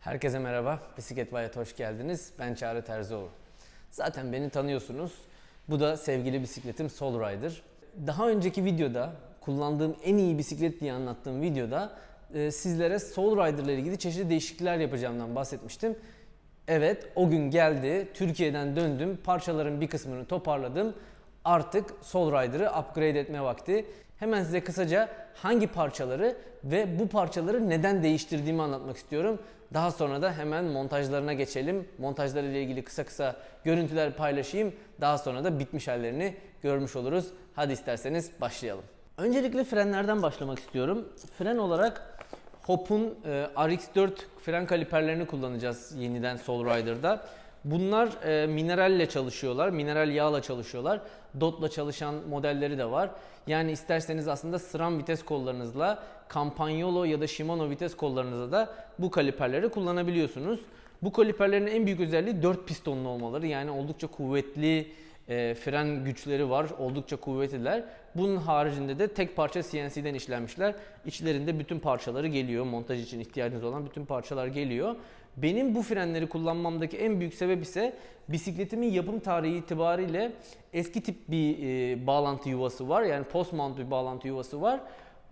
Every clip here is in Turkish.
Herkese merhaba. Bisiklet Vayat'a hoş geldiniz. Ben Çağrı Terzioğlu. Zaten beni tanıyorsunuz. Bu da sevgili bisikletim Soul Rider. Daha önceki videoda kullandığım en iyi bisiklet diye anlattığım videoda e, sizlere Soul Rider ile ilgili çeşitli değişiklikler yapacağımdan bahsetmiştim. Evet o gün geldi. Türkiye'den döndüm. Parçaların bir kısmını toparladım. Artık Soul Rider'ı upgrade etme vakti. Hemen size kısaca hangi parçaları ve bu parçaları neden değiştirdiğimi anlatmak istiyorum. Daha sonra da hemen montajlarına geçelim. Montajları ile ilgili kısa kısa görüntüler paylaşayım. Daha sonra da bitmiş hallerini görmüş oluruz. Hadi isterseniz başlayalım. Öncelikle frenlerden başlamak istiyorum. Fren olarak Hop'un e, RX4 fren kaliperlerini kullanacağız yeniden Soul Rider'da. Bunlar e, mineralle çalışıyorlar, mineral yağla çalışıyorlar. DOT'la çalışan modelleri de var. Yani isterseniz aslında SRAM vites kollarınızla Campagnolo ya da Shimano vites kollarınızla da bu kaliperleri kullanabiliyorsunuz. Bu kaliperlerin en büyük özelliği 4 pistonlu olmaları. Yani oldukça kuvvetli e, fren güçleri var. Oldukça kuvvetliler. Bunun haricinde de tek parça CNC'den işlenmişler. İçlerinde bütün parçaları geliyor. Montaj için ihtiyacınız olan bütün parçalar geliyor. Benim bu frenleri kullanmamdaki en büyük sebep ise bisikletimin yapım tarihi itibariyle eski tip bir e, bağlantı yuvası var. Yani post mount bir bağlantı yuvası var.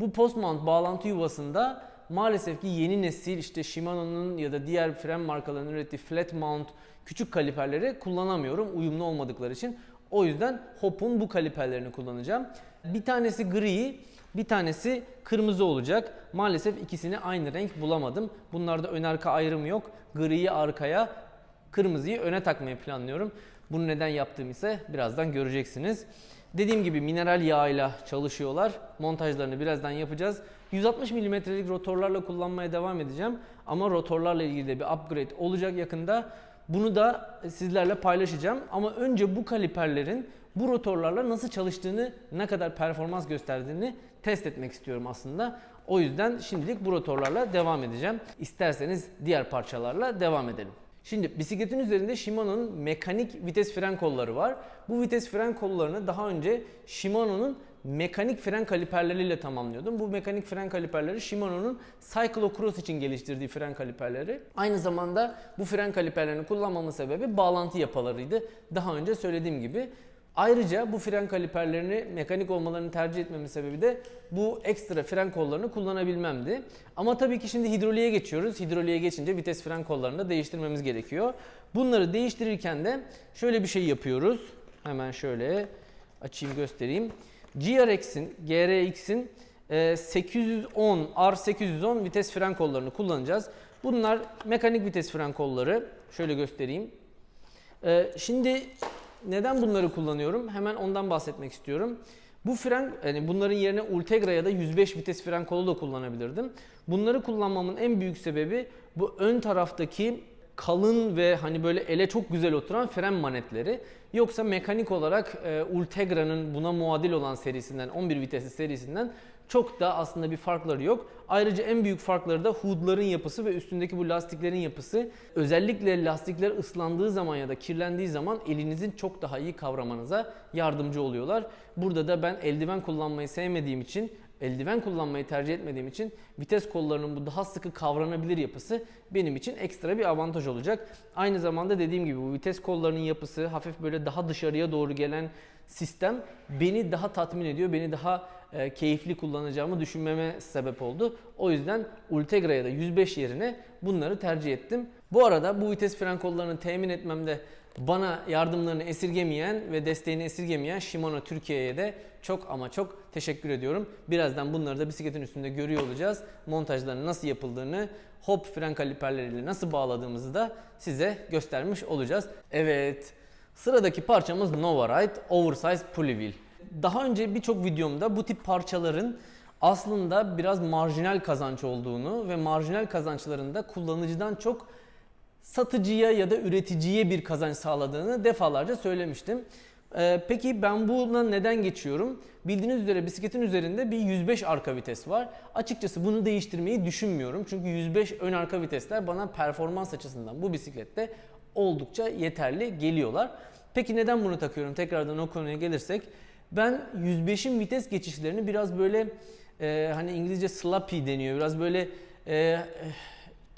Bu post mount bağlantı yuvasında maalesef ki yeni nesil işte Shimano'nun ya da diğer fren markalarının ürettiği flat mount küçük kaliperleri kullanamıyorum uyumlu olmadıkları için. O yüzden Hop'un bu kaliperlerini kullanacağım. Bir tanesi gri, bir tanesi kırmızı olacak. Maalesef ikisini aynı renk bulamadım. Bunlarda ön arka ayrımı yok. Griyi arkaya, kırmızıyı öne takmayı planlıyorum. Bunu neden yaptığımı ise birazdan göreceksiniz. Dediğim gibi mineral yağıyla çalışıyorlar. Montajlarını birazdan yapacağız. 160 mm'lik rotorlarla kullanmaya devam edeceğim. Ama rotorlarla ilgili de bir upgrade olacak yakında. Bunu da sizlerle paylaşacağım. Ama önce bu kaliperlerin bu rotorlarla nasıl çalıştığını, ne kadar performans gösterdiğini test etmek istiyorum aslında. O yüzden şimdilik bu rotorlarla devam edeceğim. İsterseniz diğer parçalarla devam edelim. Şimdi bisikletin üzerinde Shimano'nun mekanik vites fren kolları var. Bu vites fren kollarını daha önce Shimano'nun mekanik fren kaliperleriyle tamamlıyordum. Bu mekanik fren kaliperleri Shimano'nun Cyclocross için geliştirdiği fren kaliperleri. Aynı zamanda bu fren kaliperlerini kullanmamın sebebi bağlantı yapalarıydı. Daha önce söylediğim gibi Ayrıca bu fren kaliperlerini mekanik olmalarını tercih etmemin sebebi de bu ekstra fren kollarını kullanabilmemdi. Ama tabii ki şimdi hidroliğe geçiyoruz. Hidroliğe geçince vites fren kollarını da değiştirmemiz gerekiyor. Bunları değiştirirken de şöyle bir şey yapıyoruz. Hemen şöyle açayım göstereyim. GRX'in, GRX'in 810, R810 vites fren kollarını kullanacağız. Bunlar mekanik vites fren kolları. Şöyle göstereyim. Ee, Şimdi neden bunları kullanıyorum? Hemen ondan bahsetmek istiyorum. Bu fren, yani bunların yerine Ultegra ya da 105 vites fren kolu da kullanabilirdim. Bunları kullanmamın en büyük sebebi bu ön taraftaki kalın ve hani böyle ele çok güzel oturan fren manetleri. Yoksa mekanik olarak e, Ultegra'nın buna muadil olan serisinden 11 vitesli serisinden çok da aslında bir farkları yok. Ayrıca en büyük farkları da hood'ların yapısı ve üstündeki bu lastiklerin yapısı. Özellikle lastikler ıslandığı zaman ya da kirlendiği zaman elinizin çok daha iyi kavramanıza yardımcı oluyorlar. Burada da ben eldiven kullanmayı sevmediğim için eldiven kullanmayı tercih etmediğim için vites kollarının bu daha sıkı kavranabilir yapısı benim için ekstra bir avantaj olacak. Aynı zamanda dediğim gibi bu vites kollarının yapısı hafif böyle daha dışarıya doğru gelen sistem beni daha tatmin ediyor. Beni daha e, keyifli kullanacağımı düşünmeme sebep oldu. O yüzden Ultegra'ya da 105 yerine bunları tercih ettim. Bu arada bu vites fren kollarını temin etmemde bana yardımlarını esirgemeyen ve desteğini esirgemeyen Shimano Türkiye'ye de çok ama çok teşekkür ediyorum. Birazdan bunları da bisikletin üstünde görüyor olacağız. Montajlarının nasıl yapıldığını, hop fren kaliperleriyle nasıl bağladığımızı da size göstermiş olacağız. Evet, sıradaki parçamız Nova Ride Oversize Pulley Wheel. Daha önce birçok videomda bu tip parçaların aslında biraz marjinal kazanç olduğunu ve marjinal kazançların da kullanıcıdan çok satıcıya ya da üreticiye bir kazanç sağladığını defalarca söylemiştim. Ee, peki ben buna neden geçiyorum? Bildiğiniz üzere bisikletin üzerinde bir 105 arka vites var. Açıkçası bunu değiştirmeyi düşünmüyorum. Çünkü 105 ön arka vitesler bana performans açısından bu bisiklette oldukça yeterli geliyorlar. Peki neden bunu takıyorum? Tekrardan o konuya gelirsek. Ben 105'in vites geçişlerini biraz böyle e, hani İngilizce sloppy deniyor. Biraz böyle e,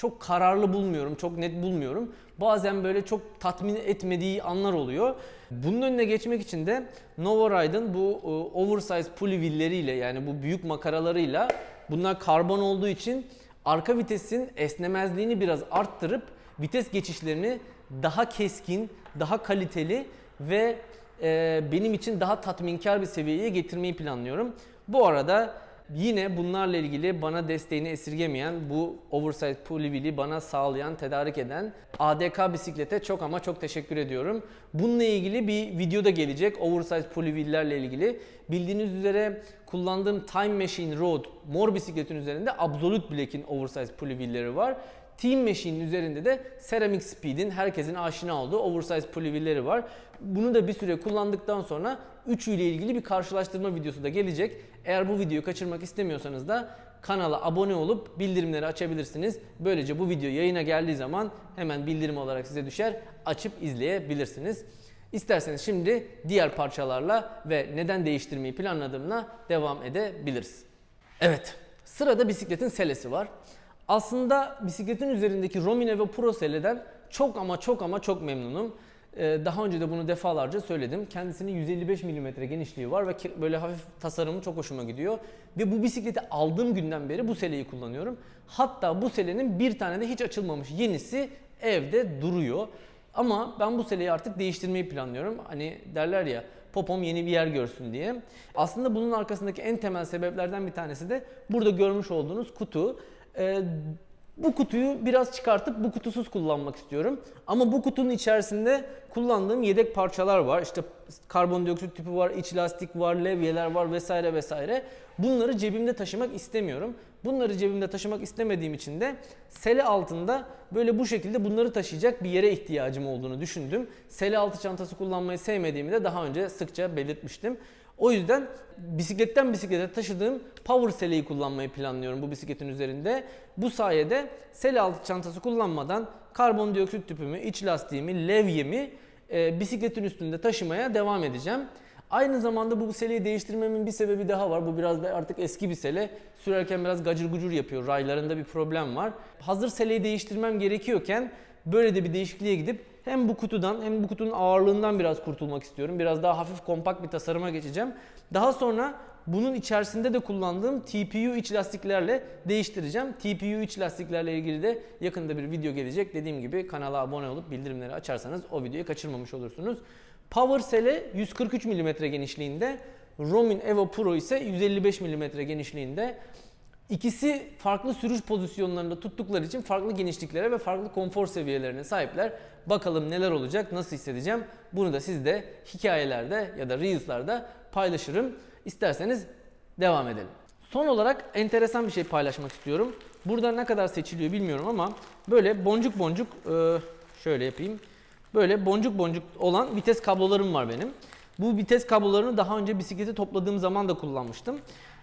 çok kararlı bulmuyorum, çok net bulmuyorum. Bazen böyle çok tatmin etmediği anlar oluyor. Bunun önüne geçmek için de Nova Ride'ın bu e, oversize pulley wheel'leriyle yani bu büyük makaralarıyla bunlar karbon olduğu için arka vitesin esnemezliğini biraz arttırıp vites geçişlerini daha keskin, daha kaliteli ve e, benim için daha tatminkar bir seviyeye getirmeyi planlıyorum. Bu arada yine bunlarla ilgili bana desteğini esirgemeyen bu oversize wheel'i bana sağlayan, tedarik eden ADK bisiklete çok ama çok teşekkür ediyorum. Bununla ilgili bir video da gelecek oversize pulley wheel'lerle ilgili. Bildiğiniz üzere kullandığım Time Machine Road mor bisikletin üzerinde Absolute Black'in oversize wheel'leri var. Team Machine'in üzerinde de Ceramic Speed'in herkesin aşina olduğu oversize wheel'leri var. Bunu da bir süre kullandıktan sonra üçü ile ilgili bir karşılaştırma videosu da gelecek. Eğer bu videoyu kaçırmak istemiyorsanız da kanala abone olup bildirimleri açabilirsiniz. Böylece bu video yayına geldiği zaman hemen bildirim olarak size düşer. Açıp izleyebilirsiniz. İsterseniz şimdi diğer parçalarla ve neden değiştirmeyi planladığımla devam edebiliriz. Evet, sırada bisikletin selesi var. Aslında bisikletin üzerindeki Romine ve Pro seleden çok ama çok ama çok memnunum. Ee, Daha önce de bunu defalarca söyledim. Kendisinin 155 mm genişliği var ve böyle hafif tasarımı çok hoşuma gidiyor. Ve bu bisikleti aldığım günden beri bu seleyi kullanıyorum. Hatta bu selenin bir tane de hiç açılmamış yenisi evde duruyor. Ama ben bu seleyi artık değiştirmeyi planlıyorum. Hani derler ya popom yeni bir yer görsün diye. Aslında bunun arkasındaki en temel sebeplerden bir tanesi de burada görmüş olduğunuz kutu. Ee, bu kutuyu biraz çıkartıp bu kutusuz kullanmak istiyorum. Ama bu kutunun içerisinde kullandığım yedek parçalar var. İşte karbondioksit tüpü var, iç lastik var, levyeler var vesaire vesaire. Bunları cebimde taşımak istemiyorum. Bunları cebimde taşımak istemediğim için de sele altında böyle bu şekilde bunları taşıyacak bir yere ihtiyacım olduğunu düşündüm. Sele altı çantası kullanmayı sevmediğimi de daha önce sıkça belirtmiştim. O yüzden bisikletten bisiklete taşıdığım power seleyi kullanmayı planlıyorum bu bisikletin üzerinde. Bu sayede sele altı çantası kullanmadan karbondioksit tüpümü, iç lastiğimi, levyemi e, bisikletin üstünde taşımaya devam edeceğim. Aynı zamanda bu seleyi değiştirmemin bir sebebi daha var. Bu biraz da artık eski bir sele. Sürerken biraz gacır gucur yapıyor. Raylarında bir problem var. Hazır seleyi değiştirmem gerekiyorken böyle de bir değişikliğe gidip hem bu kutudan hem bu kutunun ağırlığından biraz kurtulmak istiyorum. Biraz daha hafif kompakt bir tasarıma geçeceğim. Daha sonra bunun içerisinde de kullandığım TPU iç lastiklerle değiştireceğim. TPU iç lastiklerle ilgili de yakında bir video gelecek. Dediğim gibi kanala abone olup bildirimleri açarsanız o videoyu kaçırmamış olursunuz. Power Sele 143 mm genişliğinde, Romin Evo Pro ise 155 mm genişliğinde. İkisi farklı sürüş pozisyonlarında tuttukları için farklı genişliklere ve farklı konfor seviyelerine sahipler. Bakalım neler olacak, nasıl hissedeceğim. Bunu da sizde hikayelerde ya da Reels'larda paylaşırım. İsterseniz devam edelim. Son olarak enteresan bir şey paylaşmak istiyorum. Burada ne kadar seçiliyor bilmiyorum ama böyle boncuk boncuk e, şöyle yapayım. Böyle boncuk boncuk olan vites kablolarım var benim. Bu vites kablolarını daha önce bisikleti topladığım zaman da kullanmıştım.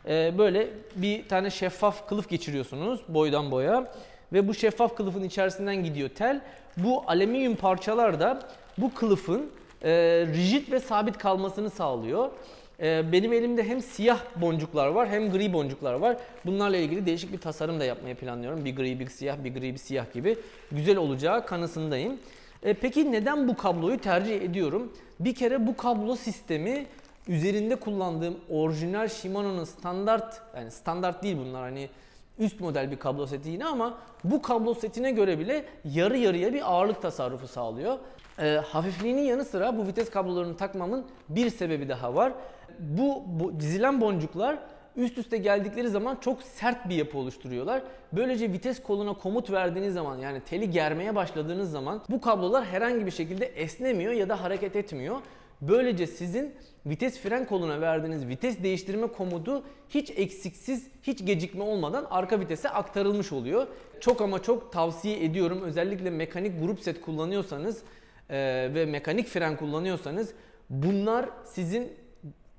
Ee, böyle bir tane şeffaf kılıf geçiriyorsunuz boydan boya ve bu şeffaf kılıfın içerisinden gidiyor tel. Bu alüminyum parçalar da bu kılıfın e, rigid ve sabit kalmasını sağlıyor. Ee, benim elimde hem siyah boncuklar var hem gri boncuklar var. Bunlarla ilgili değişik bir tasarım da yapmayı planlıyorum. Bir gri bir siyah, bir gri bir siyah gibi. Güzel olacağı kanısındayım. E, peki neden bu kabloyu tercih ediyorum? Bir kere bu kablo sistemi üzerinde kullandığım orijinal Shimano'nun standart yani standart değil bunlar hani üst model bir kablo seti yine ama bu kablo setine göre bile yarı yarıya bir ağırlık tasarrufu sağlıyor. E, hafifliğinin yanı sıra bu vites kablolarını takmamın bir sebebi daha var. Bu, bu dizilen boncuklar üst üste geldikleri zaman çok sert bir yapı oluşturuyorlar. Böylece vites koluna komut verdiğiniz zaman yani teli germeye başladığınız zaman bu kablolar herhangi bir şekilde esnemiyor ya da hareket etmiyor. Böylece sizin vites fren koluna verdiğiniz vites değiştirme komutu hiç eksiksiz, hiç gecikme olmadan arka vitese aktarılmış oluyor. Çok ama çok tavsiye ediyorum. Özellikle mekanik grup set kullanıyorsanız e, ve mekanik fren kullanıyorsanız bunlar sizin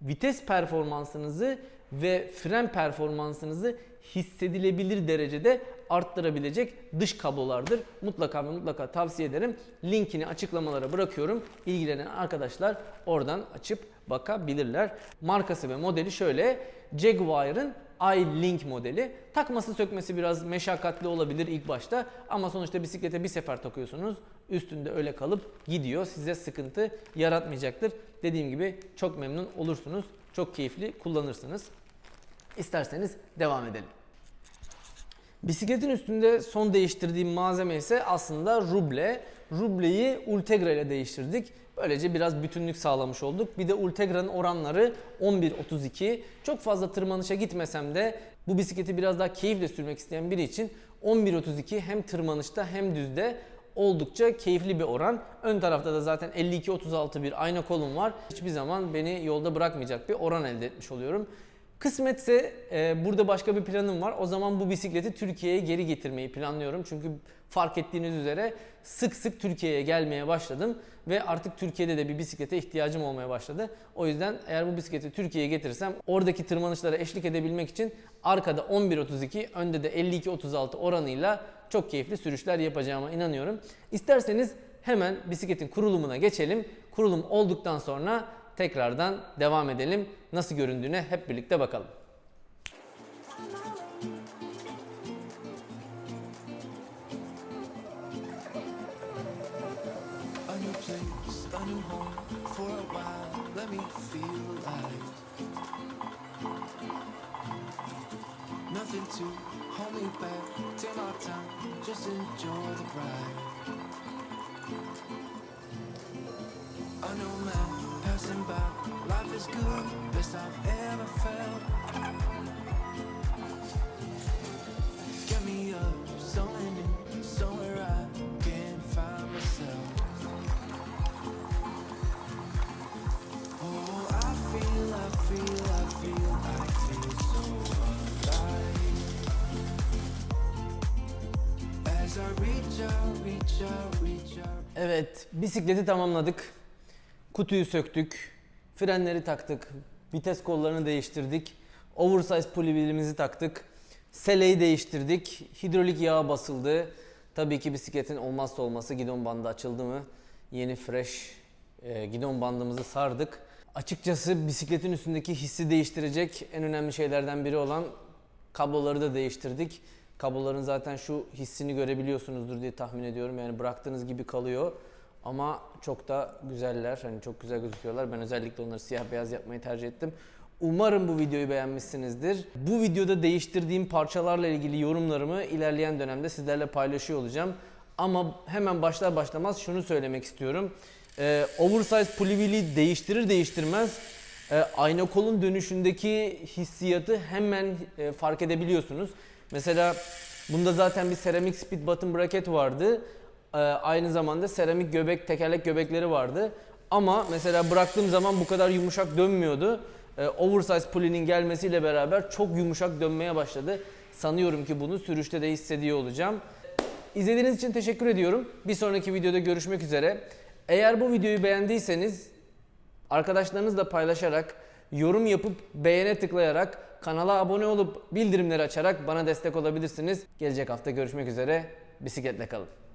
vites performansınızı ve fren performansınızı hissedilebilir derecede arttırabilecek dış kablolardır. Mutlaka ve mutlaka tavsiye ederim. Linkini açıklamalara bırakıyorum. İlgilenen arkadaşlar oradan açıp bakabilirler. Markası ve modeli şöyle. Jaguar'ın iLink modeli. Takması sökmesi biraz meşakkatli olabilir ilk başta ama sonuçta bisiklete bir sefer takıyorsunuz. Üstünde öyle kalıp gidiyor. Size sıkıntı yaratmayacaktır. Dediğim gibi çok memnun olursunuz. Çok keyifli kullanırsınız. İsterseniz devam edelim. Bisikletin üstünde son değiştirdiğim malzeme ise aslında ruble. Rubleyi Ultegra ile değiştirdik. Böylece biraz bütünlük sağlamış olduk. Bir de Ultegra'nın oranları 11.32. Çok fazla tırmanışa gitmesem de bu bisikleti biraz daha keyifle sürmek isteyen biri için 11.32 hem tırmanışta hem düzde oldukça keyifli bir oran. Ön tarafta da zaten 52-36 bir ayna kolum var. Hiçbir zaman beni yolda bırakmayacak bir oran elde etmiş oluyorum. Kısmetse e, burada başka bir planım var. O zaman bu bisikleti Türkiye'ye geri getirmeyi planlıyorum. Çünkü fark ettiğiniz üzere sık sık Türkiye'ye gelmeye başladım ve artık Türkiye'de de bir bisiklete ihtiyacım olmaya başladı. O yüzden eğer bu bisikleti Türkiye'ye getirirsem oradaki tırmanışlara eşlik edebilmek için arkada 11.32, önde de 52.36 oranıyla çok keyifli sürüşler yapacağıma inanıyorum. İsterseniz hemen bisikletin kurulumuna geçelim. Kurulum olduktan sonra tekrardan devam edelim. Nasıl göründüğüne hep birlikte bakalım. My just enjoy the ride. A new man passing by. Life is good, best I've ever felt. Get me up, somewhere new, somewhere I can find myself. Oh, I feel, I feel, I feel, I feel so alive. As I reach out, reach out, reach out. Evet, bisikleti tamamladık. Kutuyu söktük. Frenleri taktık. Vites kollarını değiştirdik. Oversize pulley wheel'imizi taktık. Seleyi değiştirdik. Hidrolik yağı basıldı. Tabii ki bisikletin olmazsa olması gidon bandı açıldı mı? Yeni fresh e, gidon bandımızı sardık. Açıkçası bisikletin üstündeki hissi değiştirecek en önemli şeylerden biri olan kabloları da değiştirdik. Kabloların zaten şu hissini görebiliyorsunuzdur diye tahmin ediyorum. Yani bıraktığınız gibi kalıyor. Ama çok da güzeller. Hani çok güzel gözüküyorlar. Ben özellikle onları siyah beyaz yapmayı tercih ettim. Umarım bu videoyu beğenmişsinizdir. Bu videoda değiştirdiğim parçalarla ilgili yorumlarımı ilerleyen dönemde sizlerle paylaşıyor olacağım. Ama hemen başlar başlamaz şunu söylemek istiyorum. Ee, oversize wheel'i değiştirir değiştirmez e, ayna kolun dönüşündeki hissiyatı hemen e, fark edebiliyorsunuz. Mesela bunda zaten bir seramik speed button bracket vardı. E, aynı zamanda seramik göbek tekerlek göbekleri vardı. Ama mesela bıraktığım zaman bu kadar yumuşak dönmüyordu. E, oversize pulley'nin gelmesiyle beraber çok yumuşak dönmeye başladı. Sanıyorum ki bunu sürüşte de hissediyor olacağım. İzlediğiniz için teşekkür ediyorum. Bir sonraki videoda görüşmek üzere. Eğer bu videoyu beğendiyseniz arkadaşlarınızla paylaşarak, yorum yapıp beğene tıklayarak, kanala abone olup bildirimleri açarak bana destek olabilirsiniz. Gelecek hafta görüşmek üzere. Bisikletle kalın.